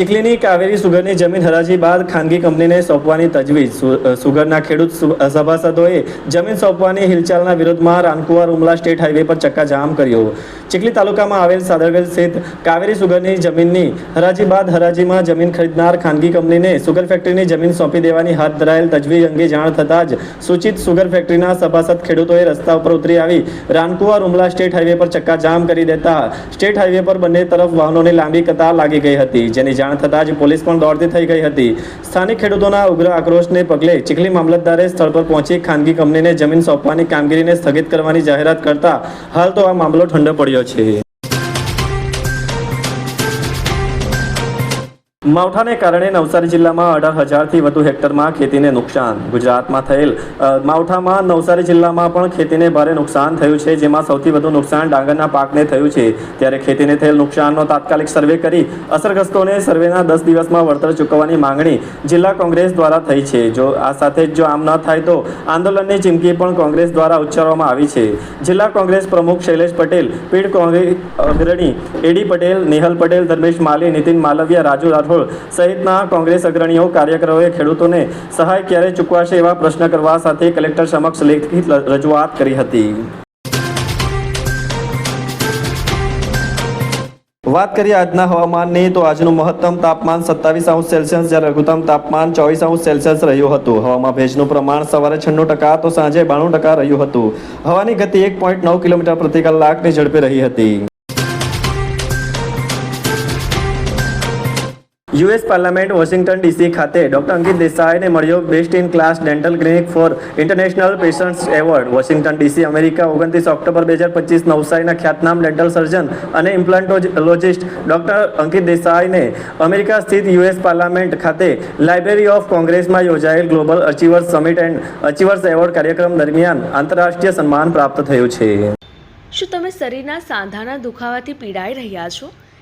ચીખલીની કાવેરી સુગરની જમીન હરાજી બાદ ખાનગી કંપનીને સોંપવાની તજવીજ. સુગરના ખેડૂત સભાસદોએ જમીન સોંપવાની હિલચાલના વિરોધમાં રાનકુવાર ઉમલા સ્ટેટ હાઈવે પર ચક્કાજામ કર્યો. ચીખલી તાલુકામાં આવેલ સાદરવેલ સ્થિત કાવેરી સુગરની જમીનની હરાજી બાદ હરાજીમાં જમીન ખરીદનાર ખાનગી કંપનીને સુગર ફેક્ટરીની જમીન સોંપી દેવાની હાથ ધરાયેલ તજવીજ અંગે જાણ થતાં જ સૂચિત સુગર ફેક્ટરીના સભાસદ ખેડૂતોએ રસ્તા ઉપર ઉતરી આવી રાનકુવાર ઉમલા સ્ટેટ હાઈવે પર ચક્કાજામ કરી દેતા સ્ટેટ હાઈવે પર બંને તરફ વાહનોની લાંબી કતાર લાગી ગઈ હતી, જેની જાણ થતાં જ પોલીસ પણ દોડતી થઈ ગઈ હતી. સ્થાનિક ખેડૂતોના ઉગ્ર આક્રોશને પગલે ચીખલી મામલતદારે સ્થળ પર પહોંચી ખાનગી કંપનીને જમીન સોંપવાની કામગીરીને સ્થગિત કરવાની જાહેરાત કરતા હાલ તો આ મામલો ઠંડો પડ્યો છે. માવઠાને કારણે નવસારી જિલ્લામાં અઢાર હજારથી વધુ હેક્ટરમાં ખેતીને નુકસાન. ગુજરાતમાં થયેલ માવઠામાં નવસારી જિલ્લામાં પણ ખેતીને ભારે નુકસાન થયું છે, જેમાં સૌથી વધુ નુકસાન ડાંગરના પાકને થયું છે. ત્યારે ખેતીને થયેલ નુકસાનનો તાત્કાલિક સર્વે કરી અસરગ્રસ્તોને સર્વેના દસ દિવસમાં વળતર ચૂકવવાની માંગણી જિલ્લા કોંગ્રેસ દ્વારા થઈ છે. જો આ સાથે જ જો આમ ન થાય તો આંદોલનની ચીમકી પણ કોંગ્રેસ દ્વારા ઉચ્ચારવામાં આવી છે. જિલ્લા કોંગ્રેસ પ્રમુખ શૈલેષ પટેલ, પીઢ કોંગ્રેસ અગ્રણી એડી પટેલ, નેહલ પટેલ, ધર્મેશ માલી, નીતિન માલવિયા રાજુ રાઠોડ સહિતના કોંગ્રેસ અગ્રણીઓ, કાર્યકરોએ ખેડૂતોને સહાય ક્યારે ચૂકવાશે એવા પ્રશ્ન કરવા સાથે કલેક્ટર સમક્ષ લેખિત રજૂઆત કરી હતી. વાત કરીએ આજના હવામાનની, તો આજનું મહત્તમ તાપમાન સત્તાવીસ અંશ સેલ્સિયસ, જ્યારે લઘુત્તમ તાપમાન ચોવીસ અંશ સેલ્સિયસ રહ્યું હતું. હવામાં ભેજનું પ્રમાણ સવારે છન્નું ટકા તો સાંજે બાણું ટકા રહ્યું હતું. હવાની ગતિ એક પોઈન્ટ નવ કિલોમીટર પ્રતિ કલાકની ઝડપે રહી હતી. યુએસ પાર્લામેન્ટ વોશિંગ્ટન ડીસી ખાતે ડોક્ટર અંકિત દેસાઈને મળ્યો best in class dental clinic for international patients award. Washington DC America ઓગણત્રીસ ઓક્ટોબર બે હજાર પચીસ નવસારીના ખ્યાતનામ ડેન્ટલ સર્જન અને ઇમ્પ્લાન્ટોલોજિસ્ટ ડોક્ટર અંકિત દેસાઈને અમેરિકા સ્થિત યુએસ પાર્લામેન્ટ ખાતે લાઇબ્રેરી ઓફ કોંગ્રેસમાં યોજાયેલ global achievers summit and achievers award કાર્યક્રમ દરમિયાન આંતરરાષ્ટ્રીય સન્માન પ્રાપ્ત થયું છે. શું તમે શરીરના સાંધાના દુખાવાથી પીડાઈ રહ્યા છો?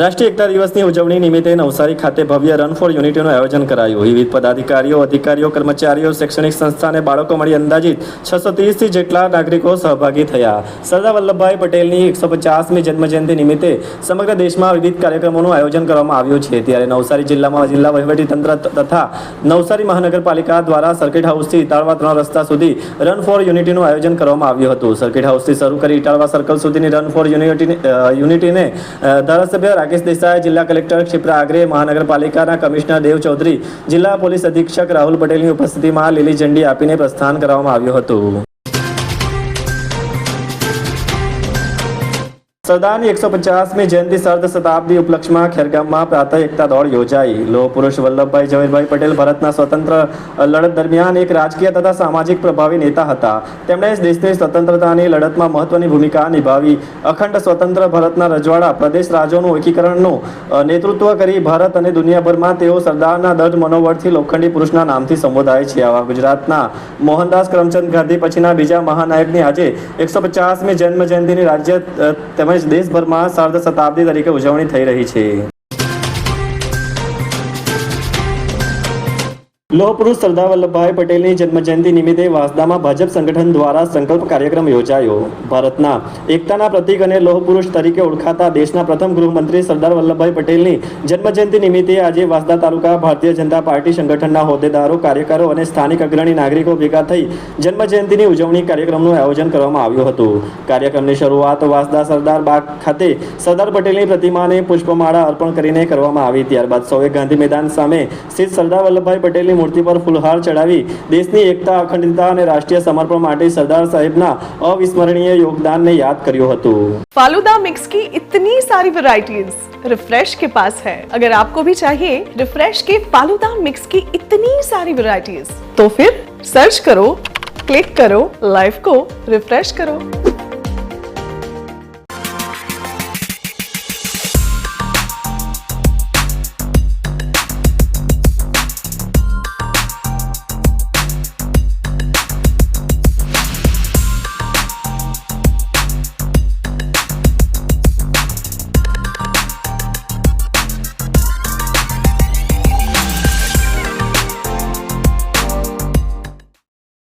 રાષ્ટ્રીય એકતા દિવસની ઉજવણી નિમિત્તે નવસારી ખાતે ભવ્ય રન ફોર યુનિટીનું આયોજન કરાયું. વિવિધ પદાધિકારીઓ, અધિકારીઓ, કર્મચારીઓ, શૈક્ષણિક સંસ્થા બાળકો મળી અંદાજિત છસો ત્રીસથી જેટલા નાગરિકો સહભાગી થયા. સરદાર વલ્લભભાઈ પટેલની એકસો પચાસમી જન્મજયંતિ નિમિત્તે સમગ્ર દેશમાં વિવિધ કાર્યક્રમોનું આયોજન કરવામાં આવ્યું છે. ત્યારે નવસારી જિલ્લામાં જિલ્લા વહીવટીતંત્ર તથા નવસારી મહાનગરપાલિકા દ્વારા સર્કિટ હાઉસથી ઇટાળવા ત્રણ રસ્તા સુધી રન ફોર યુનિટીનું આયોજન કરવામાં આવ્યું હતું. સર્કિટ હાઉસથી શરૂ કરી ઇટાળવા સર્કલ સુધીની રન ફોર યુનિટી યુનિટીને ધારાસભ્ય રાકેશ દેસાઈ, જિલ્લા કલેક્ટર ક્ષિપ્રા આગ્રે, મહાનગરપાલિકાના કમિશનર દેવ ચૌધરી, જિલ્લા પોલીસ અધિક્ષક રાહુલ પટેલની ઉપસ્થિતિમાં લીલી ઝંડી આપીને પ્રસ્થાન કરવામાં આવ્યું હતું. સરદારની એકસો પચાસમી જયંતિ સર્દ શતાબ્દી ઉપલક્ષમાં ખેરગામમાં પ્રાતઃ એકતા દોડ યોજાઈ. લોહ પુરુષ વલ્લભભાઈ ઝવેરભાઈ પટેલ ભારતના સ્વતંત્ર લડત દરમિયાન એક રાજકીય તથા સામાજિક પ્રભાવી નેતા હતા. તેમણે દેશની સ્વતંત્રતાની લડતમાં મહત્વની ભૂમિકા નિભાવી. અખંડ સ્વતંત્ર ભારતના રજવાડા પ્રદેશ રાજ્યોનું એકીકરણનું નેતૃત્વ કરી ભારત અને દુનિયાભરમાં તેઓ સરદારના દઢ મનોબળથી લોખંડી પુરુષના નામથી સંબોધાય છે. આવા ગુજરાતના મોહનદાસ કરમચંદ ગાંધી પછીના બીજા મહાનાયકની આજે એકસો પચાસમી જન્મ જયંતિની રાજ્ય અ, તેમજ દેશભરમાં સાર્ધ શતાબ્દી તરીકે ઉજવણી થઈ રહી છે. લોહ પુરુષ સરદાર વલ્લભભાઈ પટેલની જન્મજયંતિ નિમિત્તે વાંસદામાં ભાજપ સંગઠન દ્વારા સંકલ્પ કાર્યક્રમ યોજાયો. ભારતના એકતાના પ્રતીક અને લોહપુરુષ તરીકે ઓળખાતા દેશના પ્રથમ ગૃહમંત્રી સરદાર વલ્લભભાઈ પટેલની જન્મજયંતિ નિમિત્તે આજે વાંસદા તાલુકા ભારતીય જનતા પાર્ટી સંગઠનના હોદ્દેદારો, કાર્યકરો અને સ્થાનિક અગ્રણી નાગરિકો ભેગા થઈ જન્મજયંતિની ઉજવણી કાર્યક્રમનું આયોજન કરવામાં આવ્યું હતું. કાર્યક્રમની શરૂઆત વાસદા સરદાર બાગ ખાતે સરદાર પટેલની પ્રતિમાને પુષ્પમાળા અર્પણ કરીને કરવામાં આવી. ત્યારબાદ સૌએ ગાંધી મેદાન સામે સ્થિત સરદાર વલ્લભભાઈ પટેલની મૂર્તિ પર ફૂલહાર ચડાવી દેશની એકતા અખંડિતતા અને રાષ્ટ્રીય સમર્પણ માટે સરદાર સાહેબના અવિસ્મરણીય યોગદાનને યાદ કર્યું હતું फालूदा मिक्स की इतनी सारी वैरायटीज रिफ्रेश के पास है अगर आपको भी चाहिए रिफ्रेश के फालूदा मिक्स की इतनी सारी वैरायटीज तो फिर सर्च करो क्लिक करो लाइफ को रिफ्रेश करो